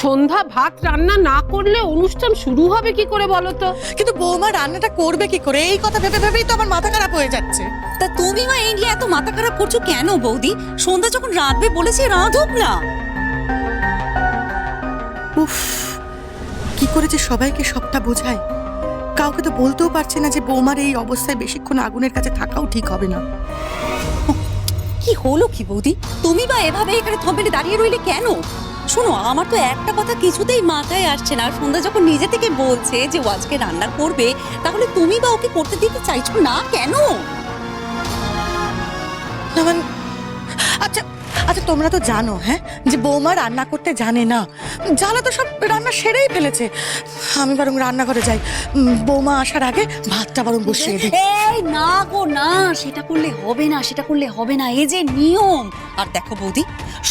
সন্ধ্যা ভাত রান্না না করলে অনুষ্ঠান শুরু হবে কি করে বলো তো? কিন্তু বৌমা রান্নাটা করবে কি করে? এই কথা ভেবে ভেবেই তো আমার মাথা খারাপ হয়ে যাচ্ছে। তা তুমি মা এই নিয়ে এত মাথা খারাপ করছ কেন বৌদি? সন্ধ্যা যখন রাঁধবে বলেছে রাঁধুক না। উফ কি করে যে সবাইকে সবটা বোঝায়? কাউকে তো বলতেও পারছে না যে বৌমার এই অবস্থায় বেশিক্ষণ আগুনের কাছে থাকাও ঠিক হবে না। কি হলো কি বৌদি? তুমি বা এভাবে এখানে থমেলে দাঁড়িয়ে রইলে কেন? শোনো, আমার তো একটা কথা কিছুতেই মাথায় আসছে না। সন্ধ্যা যখন নিজে থেকে বলছে যে ও আজকে রান্না করবে, তাহলে তুমি বা ওকে করতে দিতে চাইছো না? কেন? তোমরা তো জানো হ্যাঁ? যে বৌমা রান্না করতে জানে না। জ্বালা তো সব রান্না সেরেই ফেলেছে। আমি বরং রান্নাঘরে যাই। বৌমা আসার আগে ভাতটা বরং বসিয়ে দিই। এই না গো না সেটা করলে হবে না সেটা করলে হবে না। এই যে নিয়ম। আর দেখো বৌদি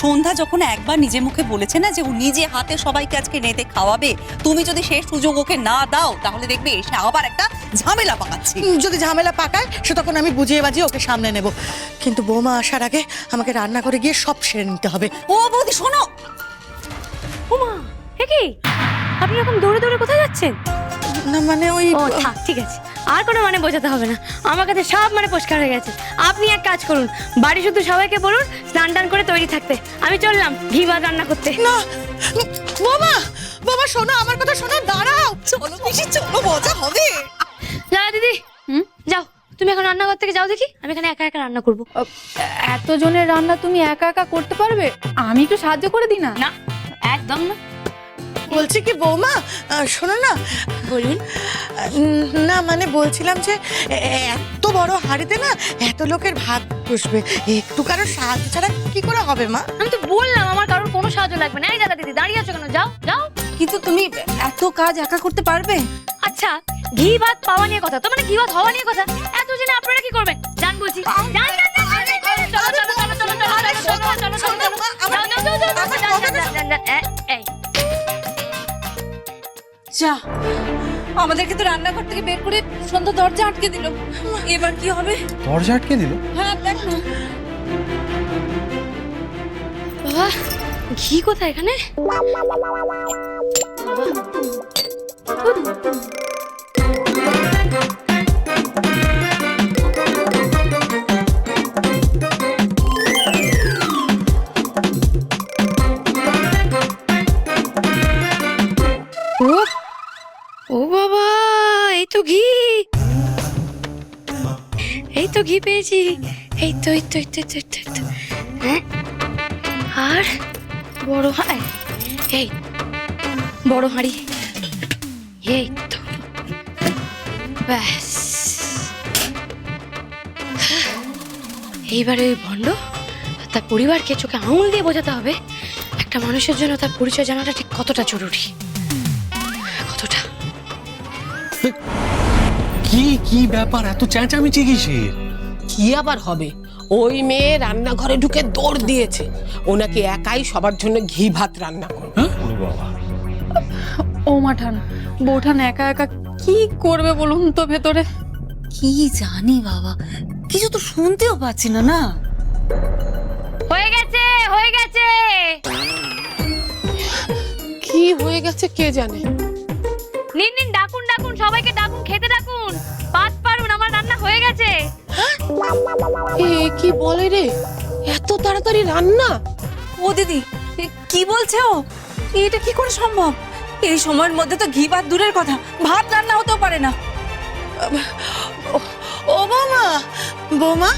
সন্ধ্যা যখন একবার নিজে মুখে বলেছে না যে ও নিজে হাতে সবাইকে আজকে নেতে খাওয়াবে তুমি যদি সেই সুযোগ ওকে না দাও তাহলে দেখবে এসে আবার একটা ঝামেলা পাকাচ্ছে। যদি ঝামেলা পাকায় সে তখন আমি বুঝিয়ে বাজিয়ে ওকে সামনে নেব। কিন্তু বৌমা আসার আগে আমাকে রান্না করে গিয়ে সব সেরে নিতে হবে। ও বৌদি শোনো। ওমা এ কি? আপনি এরকম দৌড়ে দৌড়ে কোথায় যাচ্ছেন? না মানে ওই ও থাক ঠিক আছে। আর কোনো মানে বোঝাতে হবে না। আমার কাছে সব মানে পরিষ্কার হয়ে গেছে। আপনি এক কাজ করুন বাড়ি শুধু সবাইকে বলুন স্নান টান করে তৈরি থাকতে। আমি চললাম ঘি ভাত রান্না করতে। না বৌমা বৌমা শোনো আমার কথা শোনো দাঁড়াও। চলো পিসি চলো মজা হবে। যা দিদি। হুম যাও। তুমি এখন রান্নাঘর থেকে যাও দেখি আমি এখানে একা একা রান্না করব। এতজনের রান্না তুমি একা একা করতে পারবে? আমি একটু সাহায্য করে দিই না? না একদম না। বলছি কি বৌমা? আহ, শোনো না। বলুন। উম, না মানে বলছিলাম যে এ- এত বড় হাড়িতে না এত লোকের ভাত বসবে। একটু কারও সাহায্য ছাড়া কি করে হবে মা? আমি তো বললাম আমার কারোর কোনো সাহায্য লাগবে না। এই দাদা দিদি দাঁড়িয়ে আছো কেন? যাও যাও। কিন্তু তুমি এত কাজ একা করতে পারবে? আচ্ছা ঘি ভাত পাওয়া নিয়ে কথা তো মানে ঘি ভাত হওয়া নিয়ে কথা এত জেনে আপনারা কি করবেন জান বলছি যা আমাদেরকে তো রান্নাঘর থেকে বের করে সন্ধ্যা দরজা আটকে দিল এবার কি হবে দরজা আটকে দিল হ্যাঁ দেখ ঘি কোথায় এখানে তো ঘি। এই তো ঘি পেয়েছি। এই তো এই তো এই তো। হ্যাঁ? আর বড় হাঁড়ি। এই, বড় হাঁড়ি। এই তো। ব্যাস। এইবারে ওই ভণ্ড তার পরিবারকে চোখে আঙুল দিয়ে বোঝাতে হবে। একটা মানুষের জন্য তার পরিচয় জানাটা ঠিক কতটা জরুরি। কি ব্যাপার? এত চেঁচামেচি কিসের? কি আবার হবে? ওই মেয়ে রান্নাঘরে ঢুকে দৌড় দিয়েছে। ওনাকে একাই সবার জন্য ঘি ভাত রান্না করবে। হ্যাঁ? ও মাঠান বৌঠান একা একা কি করবে বলুন তো ভেতরে? কি জানি বাবা কিছু তো শুনতেও পাচ্ছি না না? হয়ে গেছে হয়ে গেছে। কি হয়ে গেছে কে জানে? নিন নিন ডাকুন ডাকুন সবাইকে ডাকুন খেতে ডাকুন। হয়ে গেছে। এ কি বলে রে? এত তাড়াতাড়ি রান্না? ও দিদি কি বলছে ও? এটা কি করে সম্ভব? এই সময়ের মধ্যে তো ঘি ভাত দূরের কথা। ভাত রান্না হতেও পারে না। ও বৌমা বৌমা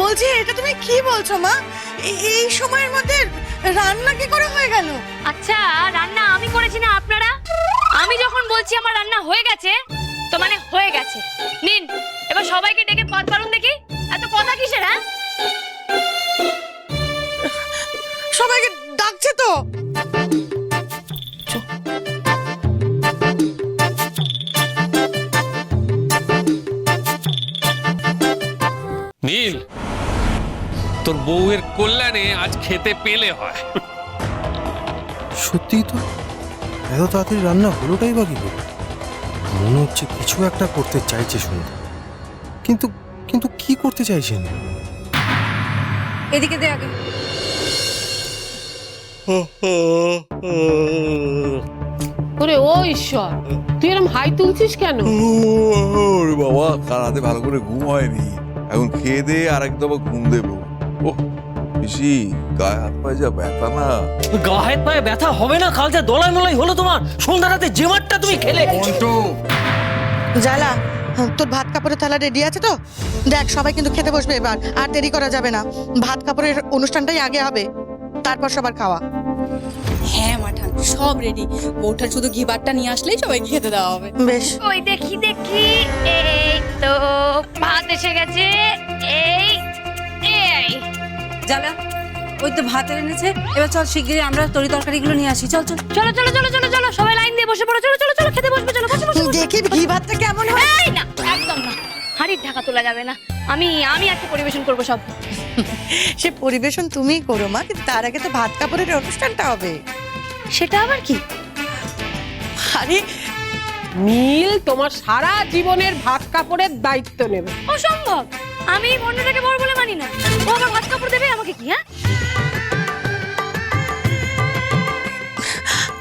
বলছি এটা তুমি কি বলছো মা? এই সময়ের মধ্যে রান্না কি করে হয়ে গেল? আচ্ছা রান্না আমি করেছি না আপনারা? আমি যখন বলছি আমার রান্না হয়ে গেছে তো মানে হয়ে গেছে। নিন এবার সবাইকে ডেকে পাত পারুন দেখি। এত কথা কিসের হ্যাঁ? সবাইকে ডাকছে তো। নীল তোর বউয়ের কল্যাণে আজ খেতে পেলে হয়। সত্যিই তো? এত তাড়াতাড়ি রান্না হলোটাই বা কি? মনে হচ্ছে কিছু একটা করতে চাইছে শুনতে কিন্তু কিন্তু কি করতে চাইছেন এদিকে দে আগে। ওরে ও ঈশ্বর তুই এরকম হাই তুলছিস কেন? ওরে বাবা কাল রাতে ভালো করে ঘুম হয়নি। এখন খেয়ে দিয়ে আর এক দফা ঘুম দেবো। ও পিসি গায়ে হাত পায়ে যা ব্যথা না। গা হাত পায়ে ব্যথা হবে না কাল যা দলাই মলাই হলো তোমার। সন্ধ্যা রাতে যে মাঠটা তুমি খেলে। জ্বালা তোর ভাত কাপড়ের থালা রেডি আছে তো? দেখ সবাই কিন্তু খেতে বসবে এবার আর দেরি করা যাবে না। ভাত কাপড়ের অনুষ্ঠানটাই আগে হবে তারপর সবার খাওয়া। হ্যাঁ মাঠান সব রেডি বউটার শুধু ঘি ভাতটা নিয়ে আসলেই সবাইকে খেতে দেওয়া হবে। বেশ। ওই দেখি দেখি এই তো ভাত এসে গেছে এই এই। জ্বালা ওই তো ভাত এনেছে। এবার চল শিগগিরই আমরা তরি তরকারিগুলো নিয়ে আসি। চল চল। চলো চলো চলো চলো চলো সবাই লাইন দিয়ে বসে পড়ো। চলো চলো চলো খেতে বসবে চলো বসো বসো। দেখি ঘি ভাতটা কেমন হয়। এই না একদম না। হাড়ির ঢাকা তোলা যাবে না। আমি আমি আজকে পরিবেশন করব সব। সে পরিবেশন তুমিই করো মা কিন্তু তার আগে তো ভাত কাপড়ের অনুষ্ঠানটা হবে। সেটা আবার কি? আরে নীল তোমার সারা জীবনের ভাত কাপড়ের দায়িত্ব নেবে। অসম্ভব। আমি বন্ধুটাকে বড় বলে মানি না। ও আবার ভাত কাপড় দেবে আমাকে কি হ্যাঁ?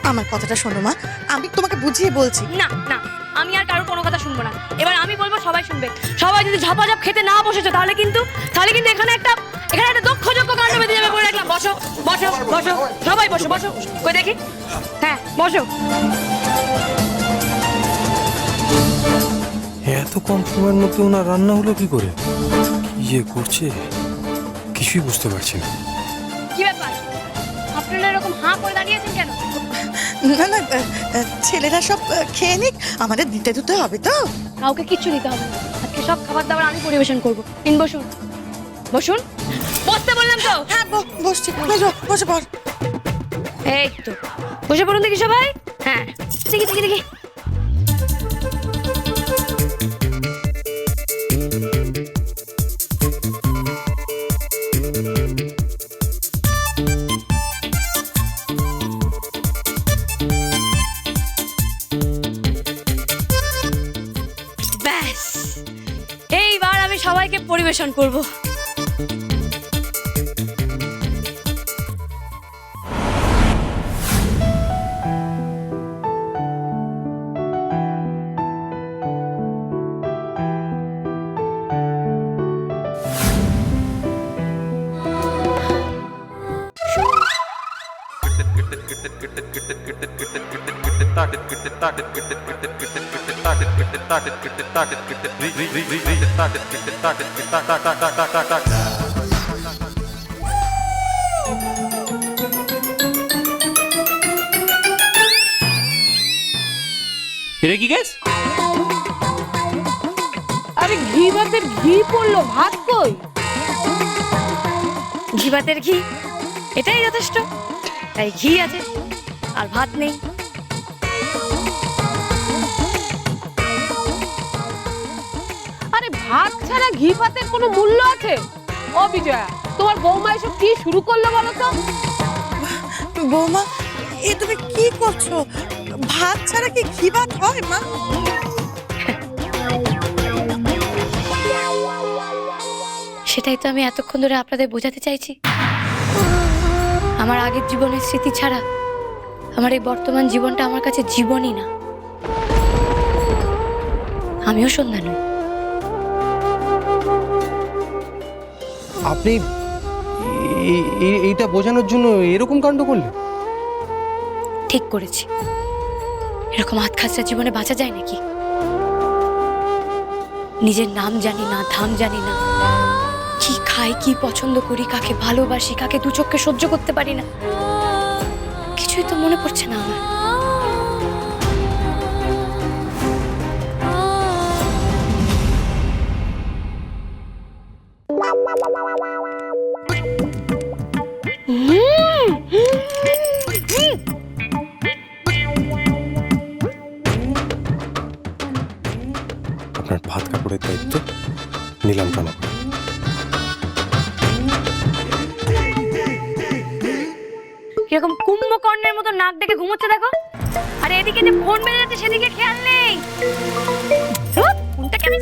আমার কথাটা শোনো মা। আমি তোমাকে বুঝিয়ে বলছি। না না আমি আর কারোর কোনো কথা শুনব না। এবার আমি বলব সবাই শুনবে। সবাই যদি ঝাপাঝাপ খেতে না বসেছো তাহলে কিন্তু তাহলে কিন্তু এখানে একটা এখানে একটা দক্ষ যোগ্য কাণ্ড বেঁধে যাবে বলে রাখলাম। বসো বসো বসো। সবাই বসো বসো। কই দেখি? হ্যাঁ বসো। এত কম সময়ের মধ্যে ওনার রান্না হলো কি করে? ইয়ে করছে? কিছুই বুঝতে পারছি না। কি ব্যাপার? আপনারা এরকম হাঁ করে দাঁড়িয়েছেন কেন? না না ছেলেরা সব খেয়ে নিক। আমাদের দিতে দিতে হবে তো। কাউকে কিচ্ছু দিতে হবে না। আজকে সব খাবার দাবার আমি পরিবেশন করব। তিন বসুন। বসুন। বসতে বললাম তো। হ্যাঁ ব- বসছি। বসো বসে পড় এই তো। বসে পড়ুন দেখি সবাই। হ্যাঁ। দেখি দেখি দেখি। পরিবেশন করব কি আরে ঘি ভাতের ঘি পড়ল, ভাত কই? ঘি ভাতের ঘি, এটাই যথেষ্ট। তাই ঘি আছে, আর ভাত নেই। ভাত ছাড়া ঘি ভাতের কোনো মূল্য আছে? ও বিজয়া তোমার বৌমা এসব কি শুরু করল বলো তো? বৌমা এ তুমি কি করছ? ভাত ছাড়া কি ঘি ভাত হয় মা? সেটাই তো আমি এতক্ষণ ধরে আপনাদের বোঝাতে চাইছি। আমার আগের জীবনের স্মৃতি ছাড়া আমার এই বর্তমান জীবনটা আমার কাছে জীবনই না। আমিও সন্ধ্যা নই। আপনি এইটা বোঝানোর জন্য এরকম কাণ্ড করলেন ঠিক করেছি। এরকম আতখাসরা জীবনে বাঁচা যায় নাকি? নিজের নাম জানি না, ধাম জানি না। কি খাই, কি পছন্দ করি, কাকে ভালোবাসি, কাকে দু চোখকে সহ্য করতে পারি না। কিছুই তো মনে পড়ছে না আমার। আপনার ভাত কাপড়ের দায়িত্ব নিলাম কানা কীরকম কুম্ভকর্ণের মতো নাক ডেকে ঘুমোচ্ছে দেখো। আর এদিকে যে ফোন বেজে যাচ্ছে, সেদিকে খেয়াল নেই। ফোনটাকে আমি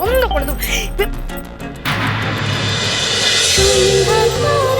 বন্ধ করে দেবো। Hãy subscribe